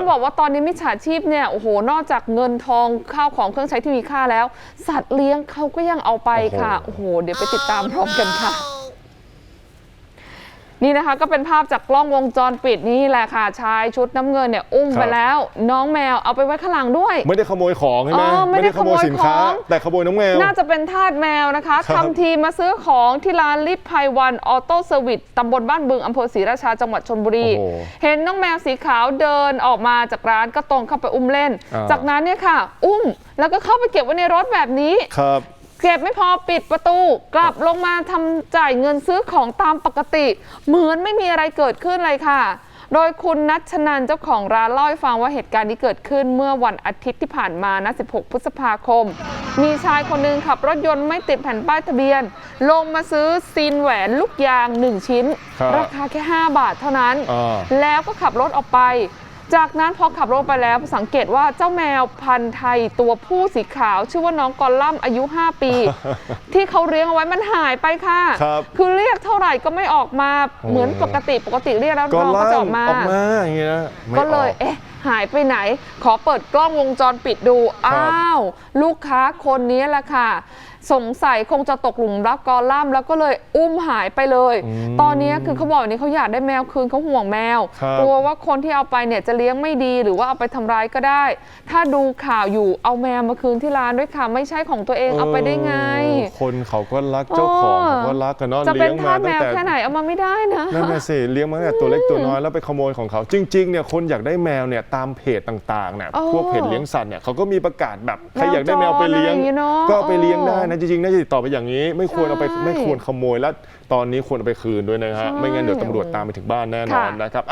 ต้องบอกว่าตอนนี้มิจฉาชีพเนี่ยโอ้โหนอกจากเงินทองข้าวของเครื่องใช้ที่มีค่าแล้ว สัตว์เลี้ยงเขาก็ยังเอาไปค่ะโอ้โอ้โหโหเดี๋ยวไปติดตามพร้อมกันค่ะ นี่นะคะก็เป็นภาพจากกล้องวงจรปิดนี่แหละค่ะชายชุดน้ำเงินเนี่ยอุ้มไปแล้ว น้องแมวเอาไปไว้ข้างหลังด้วย ไม่ได้ขโมยของใช่ไหมอ๋อไม่ได้ขโมยสินค้า ของ แต่ขโมยน้องแมว น่าจะเป็นทาสแมวนะคะครับ ทำทีมาซื้อของที่ร้านลิฟไพวันออโต้เซอร์วิสตำบลบ้านบึงอำเภอศรีราชาจังหวัดชนบุรี โอ้โหเห็นน้องแมวสีขาวเดินออกมาจากร้านก็ตรงเข้าไปอุ้มเล่น อ่า จากนั้นเนี่ยค่ะ อุ้มแล้วก็เข้าไปเก็บไว้ในรถแบบนี้ ครับ เก็บไม่พอปิดประตู กลับลงมาทำจ่ายเงินซื้อของตามปกติ เหมือนไม่มีอะไรเกิดขึ้นเลยค่ะ โดยคุณนัชนันเจ้าของร้านเล่าให้ฟังว่าเหตุการณ์นี้เกิดขึ้นเมื่อวันอาทิตย์ที่ผ่านมานะ 16 พฤษภาคม มีชายคนหนึ่งขับรถยนต์ไม่ติดแผ่นป้ายทะเบียน ลงมาซื้อซีนแหวนลูกยาง 1 ชิ้น ครับราคาแค่ 5 บาทเท่านั้น อ่า แล้วก็ขับรถออกไป จากนั้นพอขับรถไปแล้วสังเกตว่าเจ้าแมวพันธุ์ไทยตัวผู้สีขาว ชื่อว่าน้องกอลลัมอายุ 5 ปี ที่เขาเลี้ยงเอาไว้มันหายไปค่ะครับอเรียกเท่าไหร่ก็ไม่ออกมาโอ้เหมือนปกติปกติเรียกแล้วก็น้องก็ล่าจะมออกมาออกมาอย่างเงี้ยไม่ก็เลยออเอ๊ะหายไปไหน ขอเปิดกล้องวงจรปิดดูครับอ้าว ลูกค้าคนนี้แหละค่ะสงสัยคงจะตกหลุมรักกอลัมน์แล้วก็เลยอุ้มหายไปเลยตอนนี้คือเขาบอกอย่างนี้เขาอยากได้แมวคืนเขาห่วงแมวครับ กลัวว่าคนที่เอาไปเนี่ยจะเลี้ยงไม่ดีหรือว่าเอาไปทำร้ายก็ได้ ถ้าดูข่าวอยู่เอาแมวมาคืนที่ร้านด้วยค่ะไม่ใช่ของตัวเองเอาไปได้ไง เออคนเขาก็รักเจ้าของเออ เขาก็รักกันเนาะจะเป็เลี้นยงทามาสแมตั้งวแต่แค่ไหนเอามาไม่ได้นะ นั่นน่ะสิเลี้ยงมาตั้งแต่ตัวเล็กตัวน้อยแล้วไปขโมยของเขา จริงๆเนี่ยคนอยากได้แมวเนี่ยตามเพจต่างๆเนี่ยโอ้พวกเพจเลี้ยงสัตว์เนี่ยเขาก็มีประกาศแบบใครอยากได้แมวไปเลี้ยง แมวจรอะไรอย่างงี้เนอะก็เอาไปเลี้ยงได้นะจริงๆน่าจะติดต่อไปอย่างนี้ ไม่ควรเอาไปใช่ไม่ควรขโมยแล้วตอนนี้ควรเอาไปคืนด้วยนะฮะใช่ ไม่งั้นเดี๋ยวตำรวจตามไปถึงบ้านแน่นอนค่ะนะครับอะ